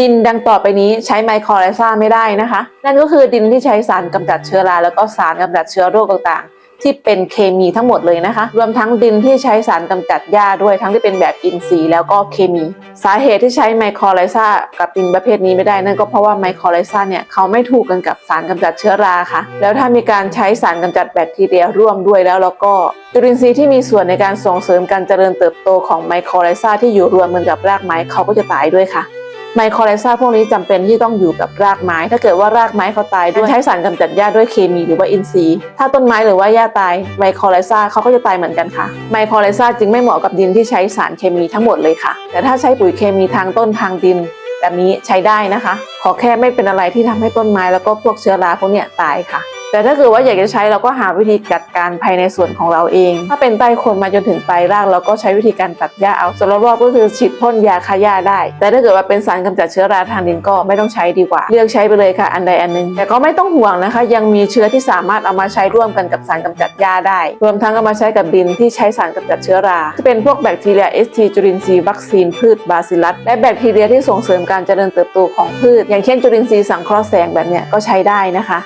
ดินดังต่อไปนี้ใช้ไมโครไลซาไม่ได้นะคะ นั่นก็คือดินที่ใช้สารกำจัดเชื้อราแล้วก็สารกำจัดเชื้อโรคต่างๆ ที่เป็นเคมีทั้งหมดเลยนะคะ รวมทั้งดินที่ใช้สารกำจัดหญ้าด้วยทั้งที่เป็นแบบอินทรีย์แล้วก็เคมี สาเหตุที่ใช้ไมโครไลซากับดินประเภทนี้ไม่ได้นั่นก็เพราะว่าไมโครไลซาเนี่ยเขาไม่ถูกกันกับสารกำจัดเชื้อราค่ะ แล้วถ้ามีการใช้สารกำจัดแบคทีเรียร่วมด้วยแล้วแล้วก็จุลินทรีย์ที่มีส่วนในการส่งเสริมการเจริญเติบโตของไมโครไลซาที่อยู่รวมกันกับรากไม้เขาก็จะตายด้วยค่ะ ไมโครไลซาพวกนี้จำเป็นที่ต้องอยู่กับรากไม้ ถ้าเกิดว่ารากไม้เขาตายด้วยใช้สารกำจัดหญ้าด้วยเคมีหรือว่าอินทรีย์ ถ้าต้นไม้หรือว่าหญ้าตายไมโครไลซาเขาก็จะตายเหมือนกันค่ะไมโครไลซาจึงไม่เหมาะกับดินที่ใช้สารเคมีทั้งหมดเลยค่ะ แต่ถ้าใช้ปุ๋ยเคมีทางต้นทางดินแบบนี้ใช้ได้นะคะ ขอแค่ไม่เป็นอะไรที่ทำให้ต้นไม้แล้วก็พวกเชื้อราพวกเนี้ยตายค่ะ แต่ถ้าเกิดว่าอยากจะใช้เราก็หาวิธีจัดการภายในส่วนของเราเอง ถ้าเป็นใต้โคนมาจนถึงปลายรากเราก็ใช้วิธีการตัดหญ้าเอาส่วนรอบๆก็คือฉีดพ่นยาฆ่าหญ้าได้ แต่ถ้าเกิดว่าเป็นสารกำจัดเชื้อราทางดินก็ไม่ต้องใช้ดีกว่า เลือกใช้ไปเลยค่ะอันใดอันหนึ่งแต่ก็ไม่ต้องห่วงนะคะ ยังมีเชื้อที่สามารถเอามาใช้ร่วมกันกับสารกำจัดหญ้าได้ รวมทั้งเอามาใช้กับดินที่ใช้สารกำจัดเชื้อราที่เป็นพวกแบคทีเรียเอสทีจุลินทรีย์วัคซีนพืชบาซิลัสและแบคทีเรียที่ส่งเสริมการเจริญเติบโตของพืช อย่างเช่นจุลินทรีย์สังเคราะห์แสงแบบเนี้ยก็ใช้ได้นะคะ